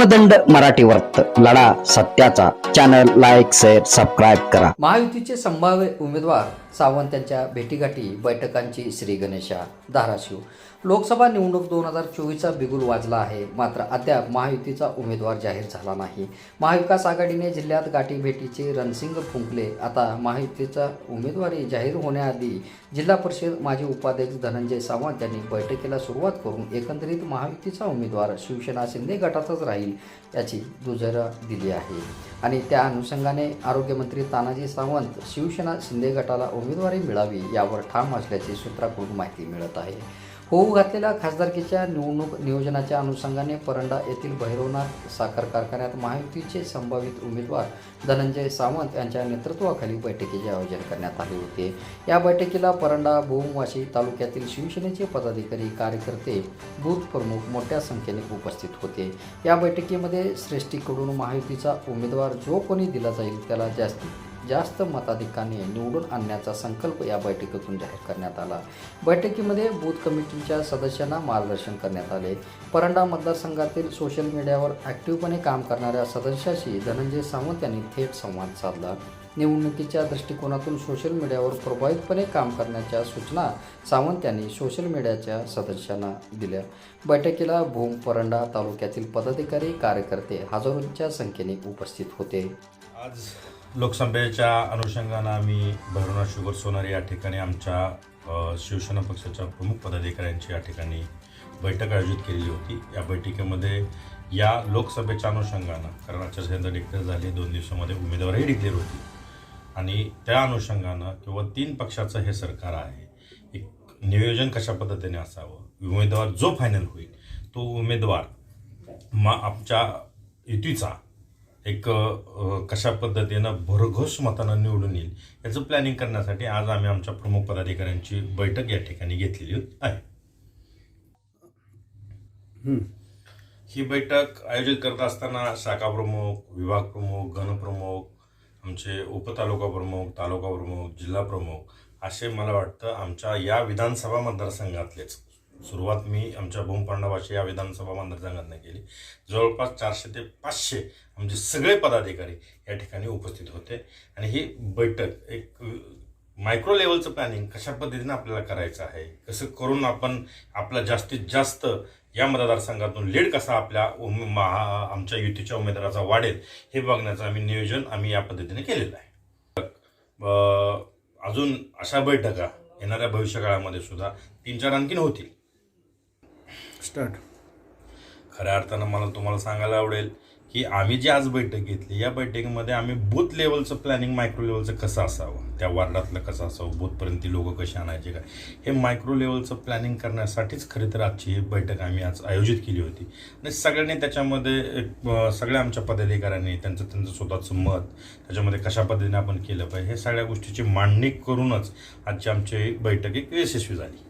धर्मदंड मराठी वर्त लढा सत्याचा. चॅनल लाईक शेअर सबस्क्राईब करा. महायुतीचे संभाव्य उमेदवार सावंत यांच्या भेटीगाठी बैठकांची श्री गणेशा. धाराशिव. लोकसभा निवडणूक दोन हजार चोवीसचा बिगुल वाजला आहे. मात्र अद्याप महायुतीचा उमेदवार जाहीर झाला नाही. महाविकास आघाडीने जिल्ह्यात गाठीभेटीचे रणसिंग फुंकले. आता महायुतीचा उमेदवारी जाहीर होण्याआधी जिल्हा परिषद माजी उपाध्यक्ष धनंजय सावंत यांनी बैठकीला सुरुवात करून एकंदरीत महायुतीचा उमेदवार शिवसेना शिंदे गटातच राहील. याची दुजोरा दिली आहे. आणि त्या अनुषंगाने आरोग्यमंत्री तानाजी सावंत शिवसेना शिंदे गटाला उमेदवारी मिळावी यावर ठाम असल्याची सूत्राकडून माहिती मिळत आहे. होऊ घातलेल्या खासदारकीच्या निवडणूक नियोजनाच्या अनुषंगाने परंडा येथील भैरवनाथ साखर कारखान्यात महायुतीचे संभावित उमेदवार धनंजय सावंत यांच्या नेतृत्वाखाली बैठकीचे आयोजन करण्यात आले होते. या बैठकीला परंडा भूमवाशी तालुक्यातील शिवसेनेचे पदाधिकारी कार्यकर्ते बूथ प्रमुख मोठ्या संख्येने उपस्थित होते. या बैठकीमध्ये श्रेष्ठीकडून महायुतीचा उमेदवार जो कोणी दिला जाईल त्याला जास्तीत जास्त मताधिकाने निवडून आणण्याचा संकल्प या बैठकीतून जाहीर करण्यात आला. बैठकीमध्ये बूथ कमिटीच्या सदस्यांना मार्गदर्शन करण्यात आले. परंडा मतदारसंघातील सोशल मीडियावर ॲक्टिव्हपणे काम करणाऱ्या सदस्याशी धनंजय सावंत यांनी थेट संवाद साधला. निवडणुकीच्या दृष्टिकोनातून सोशल मीडियावर प्रभावितपणे काम करण्याच्या सूचना सावंत यांनी सोशल मीडियाच्या सदस्यांना दिल्या. बैठकीला भूम परंडा तालुक्यातील पदाधिकारी कार्यकर्ते हजारोंच्या संख्येने उपस्थित होते. आज लोकसभेच्या अनुषंगानं आम्ही भरुणा शुगर सोनारी या ठिकाणी आमच्या शिवसेना पक्षाच्या प्रमुख पदाधिकाऱ्यांची या ठिकाणी बैठक आयोजित केलेली होती. या बैठकीमध्ये या लोकसभेच्या अनुषंगानं कारण आचारसंहिता डिक्लेअर झाली दोन दिवसामध्ये उमेदवारही डिक्लेअर होती. आणि त्या अनुषंगानं किंवा तीन पक्षाचं हे सरकार आहे. एक नियोजन कशा पद्धतीने असावं? उमेदवार जो फायनल होईल तो उमेदवार मा आमच्या युतीचा एक कशा पद्धतीनं भरघोस मतानं निवडून येईल याचं प्लॅनिंग करण्यासाठी आज आम्ही आमच्या प्रमुख पदाधिकाऱ्यांची बैठक या ठिकाणी घेतलेली आहे. ही बैठक आयोजित करत असताना शाखा प्रमुख विभाग प्रमुख गणप्रमुख आमचे उपतालुका प्रमुख तालुका प्रमुख जिल्हा प्रमुख असे मला वाटतं आमच्या या विधानसभा मतदारसंघातलेच सुरुवात मी आमच्या भूमपांडवाशी या विधानसभा मतदारसंघातनं केली. जवळपास चारशे ते पाचशे आमचे सगळे पदाधिकारी या ठिकाणी उपस्थित होते. आणि ही बैठक एक मायक्रो लेवलचं प्लॅनिंग कशा पद्धतीनं आपल्याला करायचं आहे? कसं करून आपण आपला जास्तीत जास्त या मतदारसंघातून लीड कसा आपल्या उम- महा- आमच्या युतीच्या उमेदवाराचा वाढेल हे बघण्याचं आम्ही नियोजन आम्ही या पद्धतीने केलेलं आहे. अजून अशा बैठका येणाऱ्या भविष्यकाळामध्ये सुद्धा तीन चार आणखीन होतील. स्टार्ट खऱ्या अर्थानं मला तुम्हाला सांगायला आवडेल की आम्ही जी आज बैठक घेतली या बैठकीमध्ये आम्ही बूथ लेवलचं प्लॅनिंग मायक्रो लेवलचं कसं असावं? त्या वार्डातलं कसं असावं? बूथपर्यंत लोक कसे आणायचे काय? हे मायक्रो लेवलचं प्लॅनिंग करण्यासाठीच खरी तर आजची ही बैठक आम्ही आज आयोजित केली होती. आणि सगळ्यांनी त्याच्यामध्ये सगळ्या आमच्या पदाधिकाऱ्यांनी त्यांचं त्यांचं स्वतःचं मत त्याच्यामध्ये कशा पद्धतीने आपण केलं पाहिजे हे सगळ्या गोष्टीची मांडणी करूनच आजची आमची बैठक एक यशस्वी झाली.